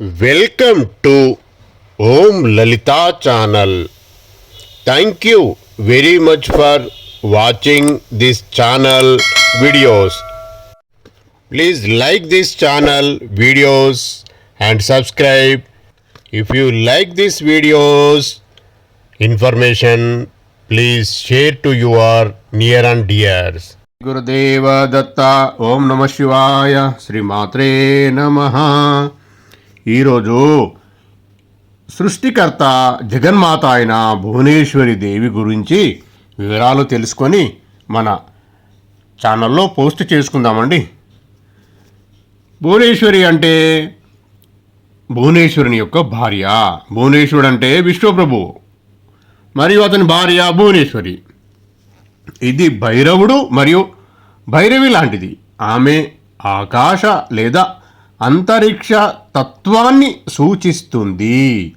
Welcome to Om Lalitha channel thank you very much for watching this channel videos please like this channel videos and subscribe if you like this videos information please share to your near and dears Gurudeva Datta Om నమ శివాయ శ్రీమాత్రే నమ ఈరోజు సృష్టికర్త జగన్మాత అయిన భువనేశ్వరి దేవి గురించి వివరాలు తెలుసుకొని మన ఛానల్లో పోస్ట్ చేసుకుందామండి. భువనేశ్వరి అంటే భువనేశ్వరుని యొక్క భార్య. భువనేశ్వరుడు అంటే విశ్వప్రభు. మరియు అతని భార్య భువనేశ్వరి. ఇది భైరవుడు మరియు భైరవి లాంటిది. ఆమె ఆకాశ లేదా అంతరిక్ష తత్వాన్ని సూచిస్తుంది.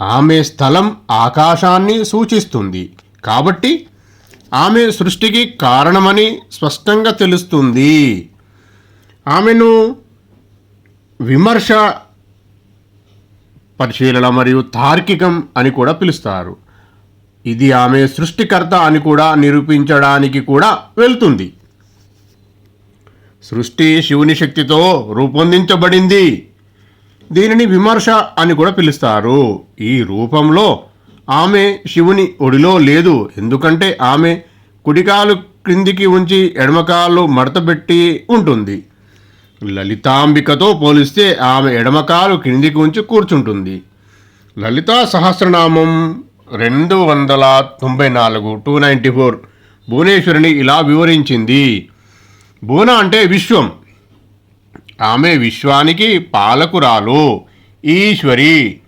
ఆమె స్థలం ఆకాశాన్ని సూచిస్తుంది. కాబట్టి ఆమె సృష్టికి కారణమని స్పష్టంగా తెలుస్తుంది. ఆమెను విమర్శ పరిశీలన మరియు తార్కికం అని కూడా పిలుస్తారు. ఇది ఆమె సృష్టికర్త అని కూడా నిరూపించడానికి కూడా వెళ్తుంది. సృష్టి శివుని శక్తితో రూపొందించబడింది. దీనిని విమర్శ అని కూడా పిలుస్తారు. ఈ రూపంలో ఆమె శివుని ఒడిలో లేదు. ఎందుకంటే ఆమె కుడికాలు క్రిందికి ఉంచి ఎడమకాలు మడతబెట్టి ఉంటుంది. లలితాంబికతో పోలిస్తే ఆమె ఎడమకాలు క్రిందికి ఉంచి కూర్చుంటుంది. లలితా సహస్రనామం రెండు వందల తొంభై నాలుగు టూ నైంటీ ఫోర్ భువనేశ్వరిని ఇలా వివరించింది. భువన అంటే విశ్వం. ఆమె విశ్వానికి పాలకురాలు ఈశ్వరి.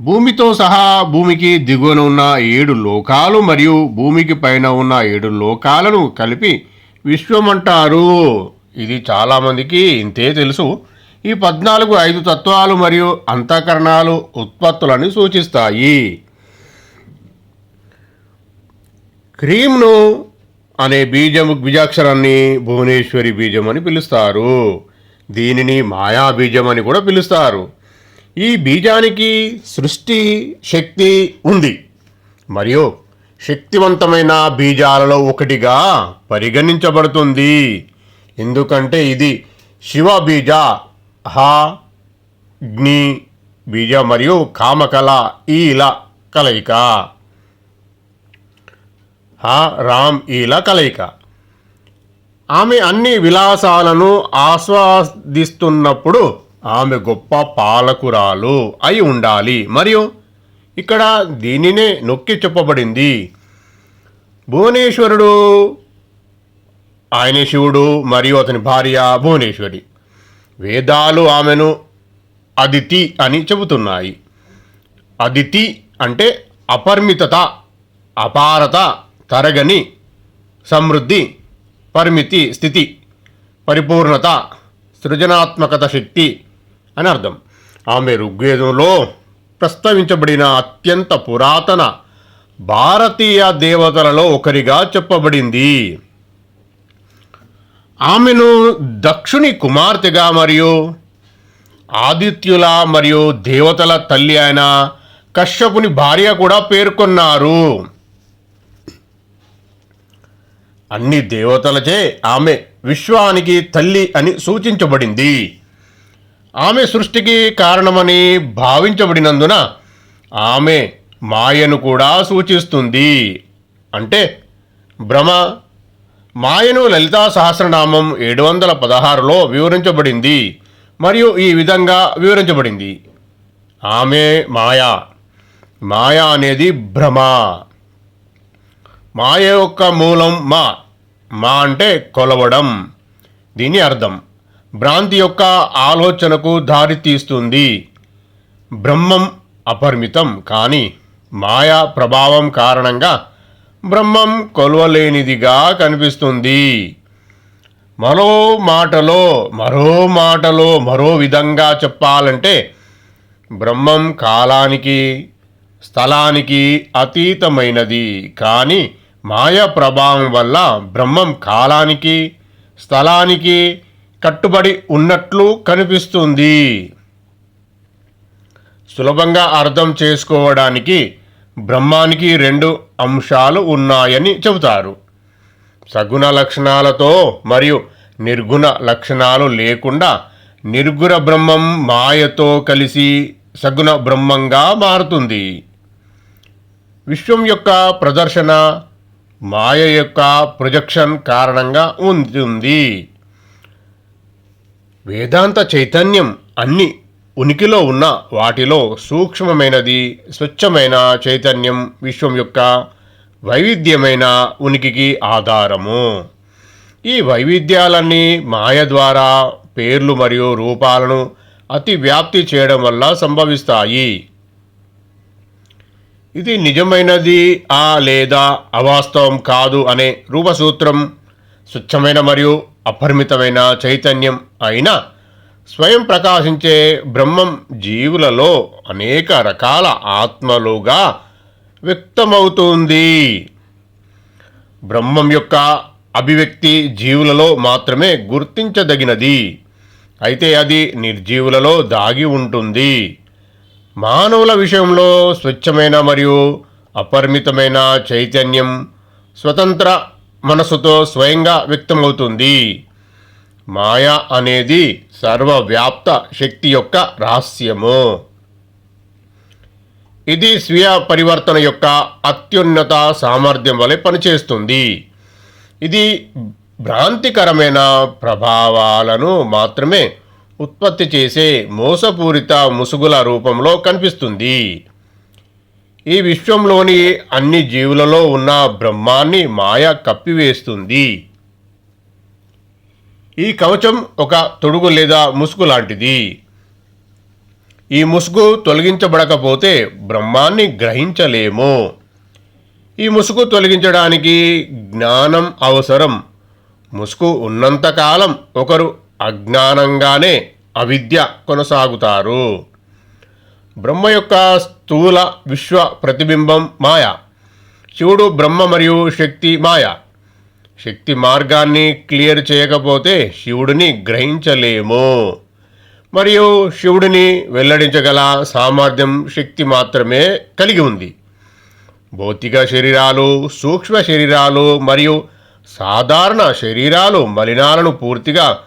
భూమితో సహా భూమికి దిగువన ఉన్న ఏడు లోకాలు మరియు భూమికి పైన ఉన్న ఏడు లోకాలను కలిపి విశ్వం అంటారు ఇది చాలామందికి ఇంతే తెలుసు. ఈ పద్నాలుగు ఐదు తత్వాలు మరియు అంతఃకరణాలు ఉత్పత్తులని సూచిస్తాయి. క్రీమ్ను అనే బీజము బీజాక్షరాన్ని భువనేశ్వరి బీజం అని పిలుస్తారు. దీనిని మాయా బీజం అని కూడా పిలుస్తారు. ఈ బీజానికి సృష్టి శక్తి ఉంది. మరియు శక్తివంతమైన బీజాలలో ఒకటిగా పరిగణించబడుతుంది. ఎందుకంటే ఇది శివ బీజ హా అగ్ని బీజ మరియు కామకల ఈల కలయిక. హా రామ్ ఈల కలయిక. ఆమె అన్ని విలాసాలను ఆస్వాదిస్తున్నప్పుడు ఆమె గొప్ప పాలకురాలు అయి ఉండాలి. మరియు ఇక్కడ దీనినే నొక్కి చెప్పబడింది. భువనేశ్వరుడు ఆయన శివుడు మరియు అతని భార్య భువనేశ్వరి. వేదాలు ఆమెను అదితి అని చెబుతున్నాయి. అదితి అంటే అపరిమితత అపారత తరగని సమృద్ధి పరిమితి స్థితి పరిపూర్ణత సృజనాత్మకత శక్తి అని అర్థం. ఆమె ఋగ్వేదంలో ప్రస్తావించబడిన అత్యంత పురాతన భారతీయ దేవతలలో ఒకరిగా చెప్పబడింది. ఆమెను దక్షుని కుమార్తెగా మరియు ఆదిత్యుల మరియు దేవతల తల్లి అయిన కశ్యపుని భార్య కూడా పేర్కొన్నారు. అన్ని దేవతలచే ఆమె విశ్వానికి తల్లి అని సూచించబడింది. ఆమె సృష్టికి కారణమని భావించబడినందున ఆమె మాయను కూడా సూచిస్తుంది. అంటే భ్రమ మాయను లలితా సహస్రనామం ఏడు వందల పదహారులో వివరించబడింది మరియు ఈ విధంగా వివరించబడింది. ఆమె మాయా మాయ అనేది భ్రమ మాయ యొక్క మూలం మా. మా అంటే కొలవడం. దీని అర్థం భ్రాంతి యొక్క ఆలోచనకు దారి తీస్తుంది. బ్రహ్మం అపరిమితం కానీ మాయా ప్రభావం కారణంగా బ్రహ్మం కొలవలేనిదిగా కనిపిస్తుంది. మరో మాటలో మరో మాటలో మరో విధంగా చెప్పాలంటే బ్రహ్మం కాలానికి స్థలానికి అతీతమైనది. కానీ మాయ ప్రభావం వల్ల బ్రహ్మం కాలానికి స్థలానికి కట్టుబడి ఉన్నట్లు కనిపిస్తుంది. సులభంగా అర్థం చేసుకోవడానికి బ్రహ్మానికి రెండు అంశాలు ఉన్నాయని చెబుతారు. సగుణ లక్షణాలతో మరియు నిర్గుణ లక్షణాలు లేకుండా నిర్గుణ బ్రహ్మం మాయతో కలిసి సగుణ బ్రహ్మంగా మారుతుంది. విశ్వం యొక్క ప్రదర్శన మాయ యొక్క ప్రొజెక్షన్ కారణంగా ఉంటుంది వేదాంత చైతన్యం అన్ని ఉనికిలో ఉన్న వాటిలో సూక్ష్మమైనది స్వచ్ఛమైన చైతన్యం విశ్వం యొక్క వైవిధ్యమైన ఉనికికి ఆధారము. ఈ వైవిధ్యాలన్నీ మాయ ద్వారా పేర్లు మరియు రూపాలను అతి వ్యాప్తి చేయడం వల్ల సంభవిస్తాయి. ఇది నిజమైనది ఆ లేదా అవాస్తవం కాదు అనే రూపసూత్రం స్వచ్ఛమైన మరియు అపరిమితమైన చైతన్యం అయినా స్వయం ప్రకాశించే బ్రహ్మం జీవులలో అనేక రకాల ఆత్మలుగా వ్యక్తమవుతుంది. బ్రహ్మం యొక్క అభివ్యక్తి జీవులలో మాత్రమే గుర్తించదగినది. అయితే అది నిర్జీవులలో దాగి ఉంటుంది. మానవుల విషయంలో స్వచ్ఛమైన మరియు అపరిమితమైన చైతన్యం స్వతంత్ర మనసుతో స్వయంగా వ్యక్తమవుతుంది. మాయ అనేది సర్వవ్యాప్త శక్తి యొక్క రహస్యము. ఇది స్వీయ పరివర్తన యొక్క అత్యున్నత సామర్థ్యం వలె పనిచేస్తుంది. ఇది భ్రాంతికరమైన ప్రభావాలను మాత్రమే ఉత్పత్తి చేసే మోసపూరిత ముసుగుల రూపంలో కనిపిస్తుంది. ఈ విశ్వంలోని అన్ని జీవులలో ఉన్న బ్రహ్మాన్ని మాయ కప్పివేస్తుంది. ఈ కవచం ఒక తొడుగు లేదా ముసుగు లాంటిది. ఈ ముసుగు తొలగించబడకపోతే బ్రహ్మాన్ని గ్రహించలేము. ఈ ముసుగు తొలగించడానికి జ్ఞానం అవసరం. ముసుగు ఉన్నంతకాలం ఒకరు అజ్ఞానంగానే అవిద్య కొనసాగుతారు. బ్రహ్మ యొక్క స్థూల విశ్వ ప్రతిబింబం మాయ. శివుడు బ్రహ్మ మరియు శక్తి మాయ. శక్తి మార్గాన్ని క్లియర్ చేయకపోతే శివుడిని గ్రహించలేము. మరియు శివుడిని వెల్లడించగల సామర్థ్యం శక్తి మాత్రమే కలిగి ఉంది. భౌతిక శరీరాలు సూక్ష్మ శరీరాలు మరియు సాధారణ శరీరాలు మలినాలను పూర్తిగా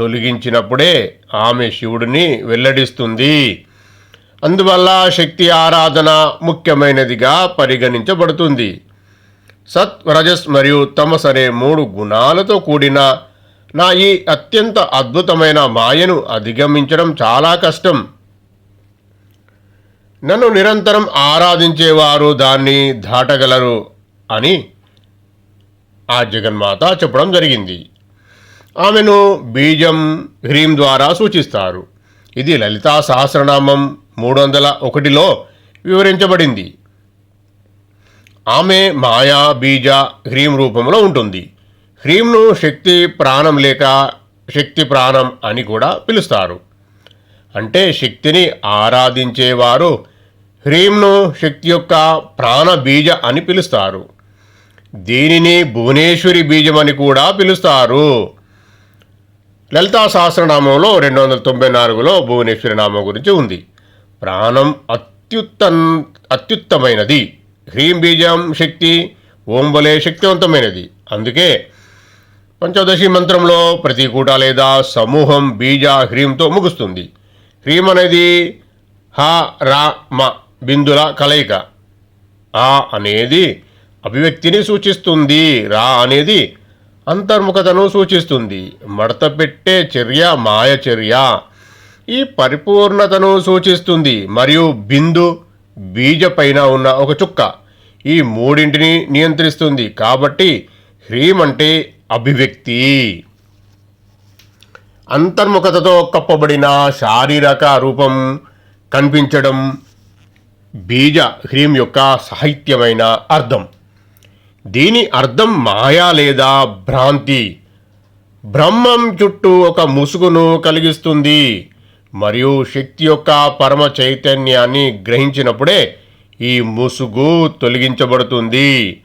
తొలగించినప్పుడే ఆమె శివుడిని వెల్లడిస్తుంది. అందువల్ల శక్తి ఆరాధన ముఖ్యమైనదిగా పరిగణించబడుతుంది. సత్ రజస్ మరియు తమస్ అనే మూడు గుణాలతో కూడిన నా ఈ అత్యంత అద్భుతమైన మాయను అధిగమించడం చాలా కష్టం. నన్ను నిరంతరం ఆరాధించేవారు దాన్ని దాటగలరు అని ఆ జగన్మాత చెప్పడం జరిగింది. ఆమెను బీజం హ్రీం ద్వారా సూచిస్తారు. ఇది లలితా సహస్రనామం మూడు వందల ఒకటిలో వివరించబడింది. ఆమె మాయా బీజ హ్రీం రూపంలో ఉంటుంది. హ్రీంను శక్తి ప్రాణం లేక శక్తి ప్రాణం అని కూడా పిలుస్తారు. అంటే శక్తిని ఆరాధించేవారు హ్రీంను శక్తి యొక్క ప్రాణ బీజ అని పిలుస్తారు. దీనిని భువనేశ్వరి బీజం అని కూడా పిలుస్తారు. లలితా సహస్రనామంలో రెండు వందల తొంభై నాలుగులో భువనేశ్వరి నామం గురించి ఉంది. ప్రాణం అత్యుత్త అత్యుత్తమైనది. హ్రీం బీజం శక్తి ఓంబలే శక్తివంతమైనది. అందుకే పంచదశి మంత్రంలో ప్రతికూట లేదా సమూహం బీజ హ్రీంతో ముగుస్తుంది. హ్రీం అనేది హ రా మ బిందుల కలయిక. ఆ అనేది అభివ్యక్తిని సూచిస్తుంది. రా అనేది అంతర్ముఖతను సూచిస్తుంది. మడత పెట్టే చర్య మాయ చర్య. ఈ పరిపూర్ణతను సూచిస్తుంది. మరియు బిందు బీజ పైన ఉన్న ఒక చుక్క. ఈ మూడింటిని నియంత్రిస్తుంది. కాబట్టి హ్రీం అంటే అభివ్యక్తి. అంతర్ముఖతతో కప్పబడిన శారీరక రూపం కనిపించడం బీజ హ్రీం యొక్క సాహిత్యమైన అర్థం. దీని అర్థం మాయా లేదా భ్రాంతి? బ్రహ్మం చుట్టూ ఒక ముసుగును కలిగిస్తుంది. మరియు శక్తి యొక్క పరమ చైతన్యాన్ని గ్రహించినప్పుడే ఈ ముసుగు తొలగించబడుతుంది.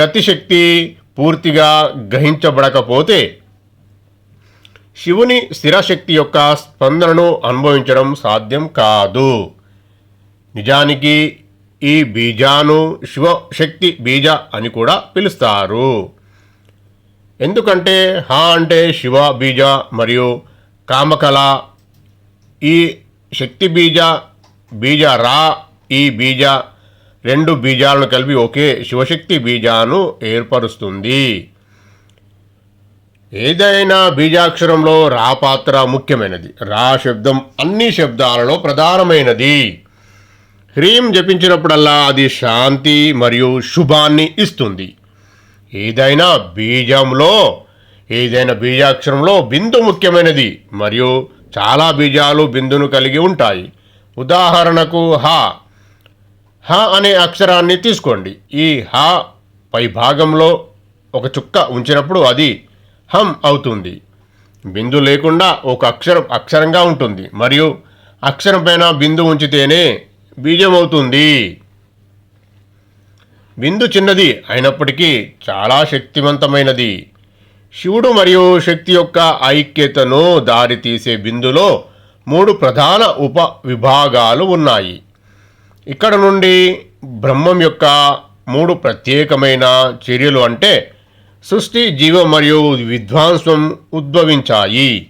గతిశక్తి పూర్తిగా గ్రహించబడకపోతే శివుని స్థిరశక్తి యొక్క స్పందనను అనుభవించడం సాధ్యం కాదు. నిజానికి ఈ బీజాను శివశక్తి బీజ అని కూడా పిలుస్తారు. ఎందుకంటే హా అంటే శివ బీజ మరియు కామకళ. ఈ శక్తి బీజ బీజ రా ఈ బీజ రెండు బీజాలను కలిపి ఒకే శివశక్తి బీజాను ఏర్పరుస్తుంది. ఏదైనా బీజాక్షరంలో రా పాత్ర ముఖ్యమైనది. రా శబ్దం అన్ని శబ్దాలలో ప్రధానమైనది. హ్రీం జపించినప్పుడల్లా అది శాంతి మరియు శుభాన్ని ఇస్తుంది. ఏదైనా బీజంలో ఏదైనా బీజాక్షరంలో బిందు ముఖ్యమైనది మరియు చాలా బీజాలు బిందును కలిగి ఉంటాయి. ఉదాహరణకు హ. హ అనే అక్షరాన్ని తీసుకోండి. ఈ హ పై భాగంలో ఒక చుక్క ఉంచినప్పుడు అది హం అవుతుంది. బిందు లేకుండా ఒక అక్షరం అక్షరంగా ఉంటుంది. మరియు అక్షరం పైన బిందు ఉంచితేనే బీజమవుతుంది. విందు బిందు చిన్నది అయినప్పటికీ చాలా శక్తివంతమైనది. శివుడు మరియు శక్తి యొక్క ఐక్యతను దారితీసే బిందులో మూడు ప్రధాన ఉప విభాగాలు ఉన్నాయి. ఇక్కడ నుండి బ్రహ్మం యొక్క మూడు ప్రత్యేకమైన చర్యలు అంటే సృష్టి జీవం మరియు విధ్వంసం ఉద్భవించాయి.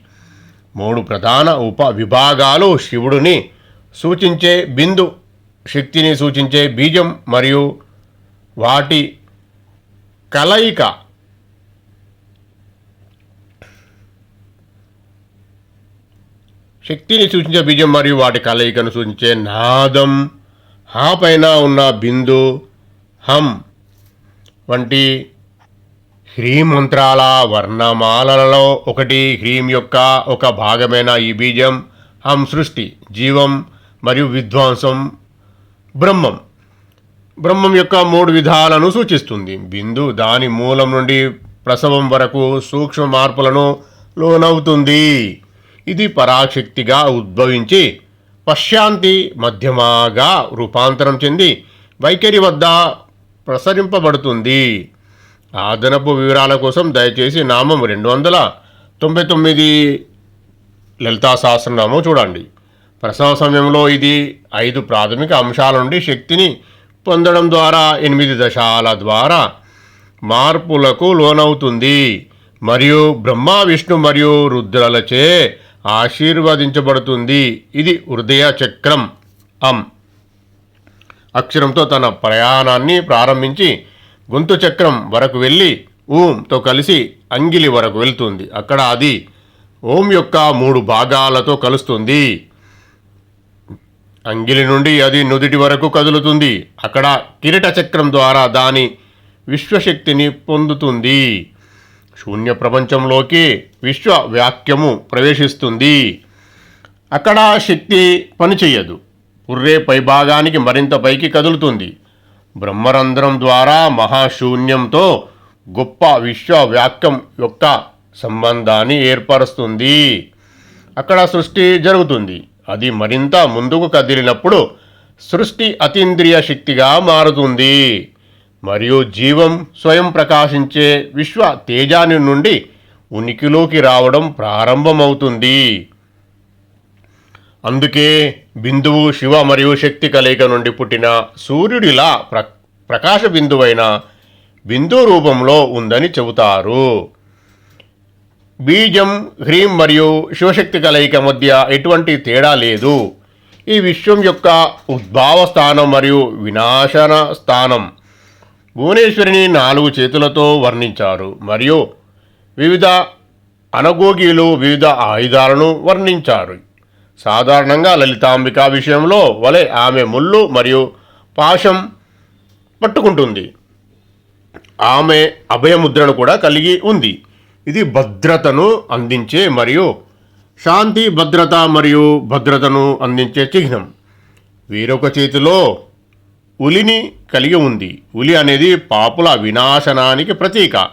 మూడు ప్రధాన ఉప విభాగాలు శివుడిని సూచించే బిందు శక్తిని సూచించే బీజం మరియు వాటి కలయిక శక్తిని సూచించే బీజం మరియు వాటి కలయికను సూచించే నాదం. హా పైన ఉన్న బిందు హం వంటి హ్రీం మంత్రాల వర్ణమాలలో ఒకటి. హ్రీం యొక్క ఒక భాగమైన ఈ బీజం హం సృష్టి జీవం మరియు విధ్వంసం బ్రహ్మం. బ్రహ్మం యొక్క మూడు విధాలను సూచిస్తుంది. బిందు దాని మూలం నుండి ప్రసవం వరకు సూక్ష్మ మార్పులను లోనవుతుంది. ఇది పరాశక్తిగా ఉద్భవించి పశ్చాంతి మధ్యమాగా రూపాంతరం చెంది వైఖరి వద్ద ప్రసరింపబడుతుంది. అదనపు వివరాల కోసం దయచేసి నామం రెండు వందల తొంభై తొమ్మిది లలితా సహస్రనామం చూడండి. ప్రసవ సమయంలో ఇది ఐదు ప్రాథమిక అంశాల నుండి శక్తిని పొందడం ద్వారా ఎనిమిది దశాల ద్వారా మార్పులకు లోనవుతుంది. మరియు బ్రహ్మ విష్ణు మరియు రుద్రలచే ఆశీర్వదించబడుతుంది. ఇది హృదయ చక్రం. అం. అక్షరంతో తన ప్రయాణాన్ని ప్రారంభించి గొంతు చక్రం వరకు వెళ్ళి ఓంతో కలిసి అంగిలి వరకు వెళ్తుంది. అక్కడ అది ఓం యొక్క మూడు భాగాలతో కలుస్తుంది. అంగిలి నుండి అది నుదిటి వరకు కదులుతుంది. అక్కడ కిరీట చక్రం ద్వారా దాని విశ్వశక్తిని పొందుతుంది. శూన్య ప్రపంచంలోకి విశ్వ వాక్యము ప్రవేశిస్తుంది. అక్కడ శక్తి పనిచేయదు. పుర్రే పైభాగానికి మరింత పైకి కదులుతుంది. బ్రహ్మరంధ్రం ద్వారా మహాశూన్యంతో గొప్ప విశ్వవ్యాక్యం యొక్క సంబంధాన్ని ఏర్పరుస్తుంది. అక్కడ సృష్టి జరుగుతుంది. అది మరింత ముందుకు కదిలినప్పుడు సృష్టి అతీంద్రియ శక్తిగా మారుతుంది. మరియు జీవం స్వయం ప్రకాశించే విశ్వ తేజాని నుండి ఉనికిలోకి రావడం ప్రారంభమవుతుంది. అందుకే బిందువు శివ మరియు శక్తి కలయిక నుండి పుట్టిన సూర్యుడిలా ప్ర ప్రకాశ బిందువైన బిందు రూపంలో ఉందని చెబుతారు. బీజం హ్రీం మరియు శివశక్తి కలయిక మధ్య ఎటువంటి తేడా లేదు. ఈ విశ్వం యొక్క ఉద్భావ స్థానం మరియు వినాశన స్థానం భువనేశ్వరిని నాలుగు చేతులతో వర్ణించారు మరియు వివిధ అనగోగిలు వివిధ ఆయుధాలను వర్ణించారు. సాధారణంగా లలితాంబిక విషయంలో వలె ఆమె ముళ్ళు మరియు పాశం పట్టుకుంటుంది. ఆమె అభయముద్రను కూడా కలిగి ఉంది. ఇది భద్రతను అందించే మరియు శాంతి భద్రత మరియు భద్రతను అందించే చిహ్నం. వేరొక చేతిలో ఉలిని కలిగి ఉంది. ఉలి అనేది పాపుల వినాశనానికి ప్రతీక.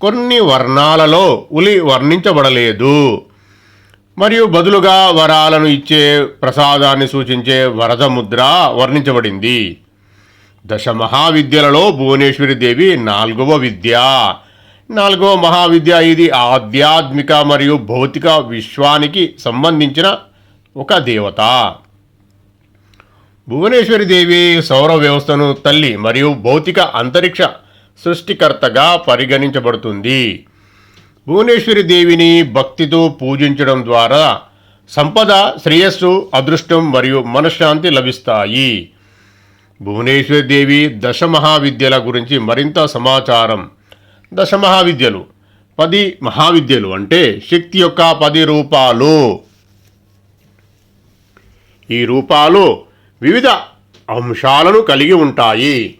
కొన్ని వర్ణాలలో ఉలి వర్ణించబడలేదు. మరియు బదులుగా వరాలను ఇచ్చే ప్రసాదాన్ని సూచించే వరద ముద్ర వర్ణించబడింది. దశ మహావిద్యలలో భువనేశ్వరి దేవి నాలుగవ విద్య. నాలుగో మహావిద్య ఇది ఆధ్యాత్మిక మరియు భౌతిక విశ్వానికి సంబంధించిన ఒక దేవత. భువనేశ్వరి దేవి సౌర వ్యవస్థను తల్లి మరియు భౌతిక అంతరిక్ష సృష్టికర్తగా పరిగణించబడుతుంది. భువనేశ్వరి దేవిని భక్తితో పూజించడం ద్వారా సంపద శ్రేయస్సు అదృష్టం మరియు మనశ్శాంతి లభిస్తాయి. భువనేశ్వరి దేవి దశ మహావిద్యల గురించి మరింత సమాచారం దశ మహావిద్యలు పది మహావిద్యలు అంటే శక్తి యొక్క పది రూపాలు. ఈ రూపాలు వివిధ అంశాలను కలిగి ఉంటాయి.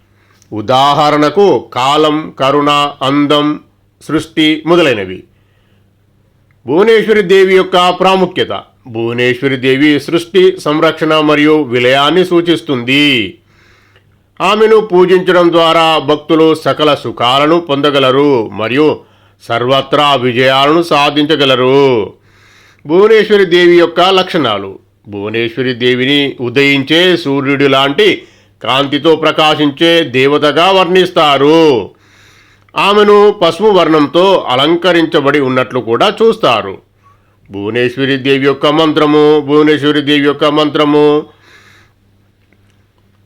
ఉదాహరణకు కాలం కరుణ అందం సృష్టి మొదలైనవి. భువనేశ్వరి దేవి యొక్క ప్రాముఖ్యత. భువనేశ్వరి దేవి సృష్టి సంరక్షణ మరియు విలయాన్ని సూచిస్తుంది. ఆమెను పూజించడం ద్వారా భక్తులు సకల సుఖాలను పొందగలరు మరియు సర్వత్రా విజయాలను సాధించగలరు. భువనేశ్వరి దేవి యొక్క లక్షణాలు. భువనేశ్వరి దేవిని ఉదయించే సూర్యుడు లాంటి కాంతితో ప్రకాశించే దేవతగా వర్ణిస్తారు. ఆమెను పసుపు వర్ణంతో అలంకరించబడి ఉన్నట్లు కూడా చూస్తారు. భువనేశ్వరి దేవి యొక్క మంత్రము భువనేశ్వరి దేవి యొక్క మంత్రము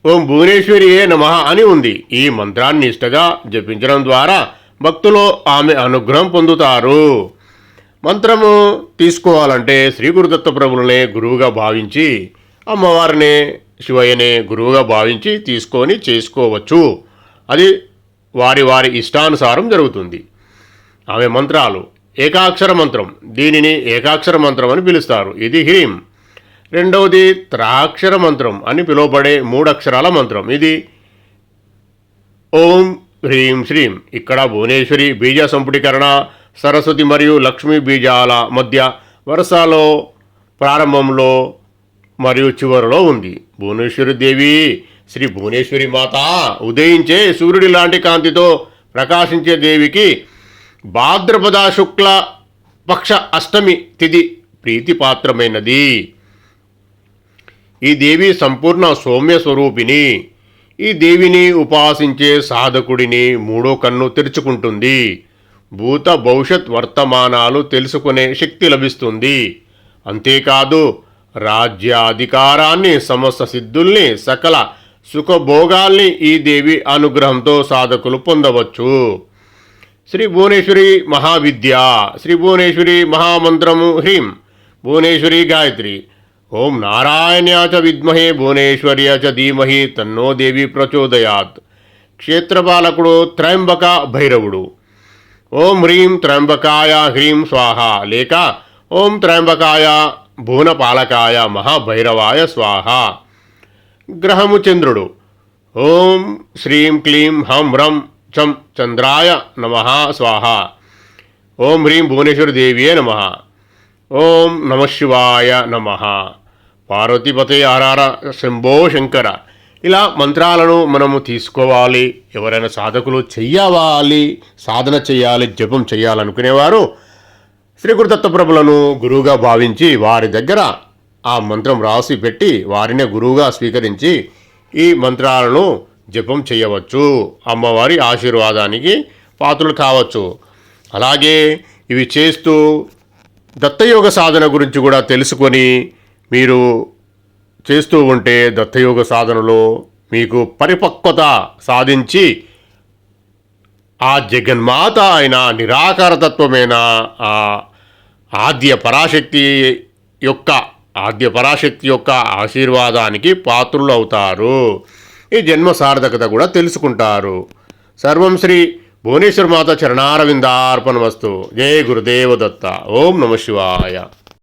ఓం భువనేశ్వరియే నమ అని ఉంది. ఈ మంత్రాన్ని ఇష్టగా జపించడం ద్వారా భక్తులు ఆమె అనుగ్రహం పొందుతారు. మంత్రము తీసుకోవాలంటే శ్రీ గురుదత్త ప్రభులనే గురువుగా భావించి అమ్మవారిని శివయ్యనే గురువుగా భావించి తీసుకొని చేసుకోవచ్చు. అది వారి వారి ఇష్టానుసారం జరుగుతుంది. ఆమె మంత్రాలు ఏకాక్షర మంత్రం దీనిని ఏకాక్షర మంత్రం అని పిలుస్తారు. ఇది హ్రీం. రెండవది త్రాక్షర మంత్రం అని పిలువబడే మూడక్షరాల మంత్రం. ఇది ఓం హ్రీం శ్రీం. ఇక్కడ భువనేశ్వరి బీజ సంపుటీకరణ సరస్వతి మరియు లక్ష్మీ బీజాల మధ్య వరుసలో ప్రారంభంలో మరియు చివరిలో ఉంది. భువనేశ్వరి దేవి శ్రీ భువనేశ్వరి మాత ఉదయించే సూర్యుడి లాంటి కాంతితో ప్రకాశించే దేవికి భాద్రపద శుక్ల పక్ష అష్టమి తిథి ప్రీతిపాత్రమైనది. ఈ దేవి సంపూర్ణ సౌమ్య స్వరూపిణి. ఈ దేవిని ఉపాసించే సాధకుడిని మూడో కన్ను తెరుచుకుంటుంది. భూత భవిష్యత్ వర్తమానాలు తెలుసుకునే శక్తి లభిస్తుంది. అంతేకాదు రాజ్యాధికారాన్ని సమస్త సిద్ధుల్ని సకల సుఖభోగాల్ని ఈ దేవి అనుగ్రహంతో సాధకులు పొందవచ్చు. శ్రీ భువనేశ్వరి మహావిద్య శ్రీ భువనేశ్వరి మహామంత్రము హ్రీం భువనేశ్వరి గాయత్రి ఓం నారాయణ్యా చ విద్మహే భువనేశ్వర్య చ ధీమహి తన్నో దేవి ప్రచోదయాత్ క్షేత్రపాలకుడు త్రయంబక భైరవుడు ఓం హ్రీం త్రయంబకాయ హ్రీం స్వాహ లేక ఓం త్రయంబకాయ భువనపాలకాయ మహాభైరవాయ స్వాహ గ్రహము చంద్రుడు ఓం శ్రీం క్లీం హం హ్రం చం చంద్రాయ నమ స్వాహ ఓం హ్రీం భువనేశ్వరి దేవియే నమ ఓం నమ శివాయ నమ. పార్వతీపతే ఆరార శంభో శంకర. ఇలా మంత్రాలను మనము తీసుకోవాలి. ఎవరైనా సాధకులు చెయ్యవాలి సాధన చేయాలి జపం చేయాలనుకునేవారు శ్రీ ప్రభులను గురువుగా భావించి వారి దగ్గర ఆ మంత్రం రాసి పెట్టి వారినే గురువుగా స్వీకరించి ఈ మంత్రాలను జపం చేయవచ్చు అమ్మవారి ఆశీర్వాదానికి పాత్రలు కావచ్చు. అలాగే ఇవి చేస్తూ దత్తయోగ సాధన గురించి కూడా తెలుసుకొని మీరు చేస్తూ ఉంటే దత్తయోగ సాధనలో మీకు పరిపక్వత సాధించి ఆ జగన్మాత అయిన నిరాకారతత్వమైన ఆ ఆద్య పరాశక్తి యొక్క ఆద్య పరాశక్తి యొక్క ఆశీర్వాదానికి పాత్రులు అవుతారు ఈ జన్మ సార్థకత కూడా తెలుసుకుంటారు. సర్వం శ్రీ భువనేశ్వర మాత చరణారవిందార్పణమస్తు. జయ గురుదేవ దత్త ఓం నమ శివాయ.